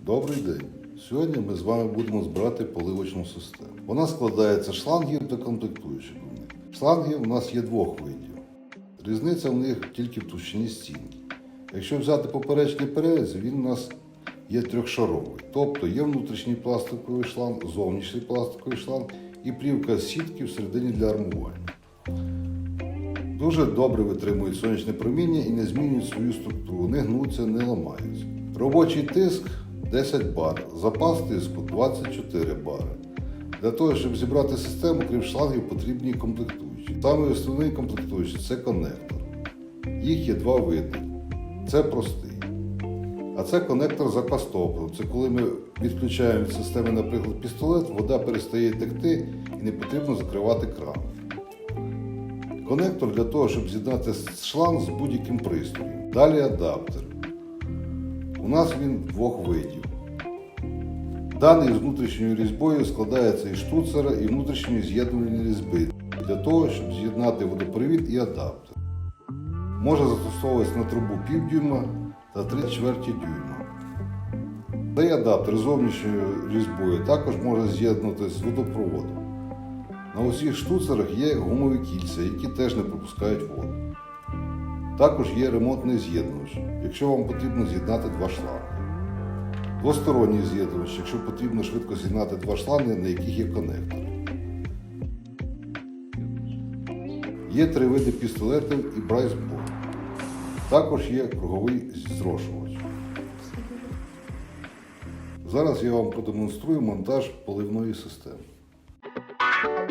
Добрий день. Сьогодні ми з вами будемо збирати поливочну систему. Вона складається з шлангів та комплектуючих до них. Шлангів у нас є двох видів. Різниця в них тільки в товщині стінки. Якщо взяти поперечний переріз, він у нас є трьохшаровий. Тобто є внутрішній пластиковий шланг, зовнішній пластиковий шланг і плівка сітки всередині для армування. Дуже добре витримують сонячне проміння і не змінюють свою структуру, не гнуться, не ламаються. Робочий тиск 10 бар, запас тиску 24 бари. Для того, щоб зібрати систему, крім шлангів, потрібні комплектуючі. Саме основний комплектуючий це конектор. Їх є два види. Це простий. А це конектор запас топливу. Це коли ми відключаємо від системи, наприклад, пістолет, вода перестає текти і не потрібно закривати кран. Конектор для того, щоб з'єднати шланг з будь-яким пристроєм. Далі адаптер. У нас він двох видів. Даний з внутрішньою різьбою складається із штуцера і внутрішньої з'єднувальної різьби для того, щоб з'єднати водопровід і адаптер. Може застосовуватися на трубу півдюйма та 3 чверті дюйма. Цей адаптер з зовнішньою різьбою також може з'єднувати з водопроводом. На усіх штуцерах є гумові кільця, які теж не пропускають воду. Також є ремонтний з'єднувач, якщо вам потрібно з'єднати два шланги. Двосторонній з'єднувач, якщо потрібно швидко з'єднати два шланги, на яких є конектори. Є три види пістолетів і брайсбор. Також є круговий зрошувач. Зараз я вам продемонструю монтаж поливної системи.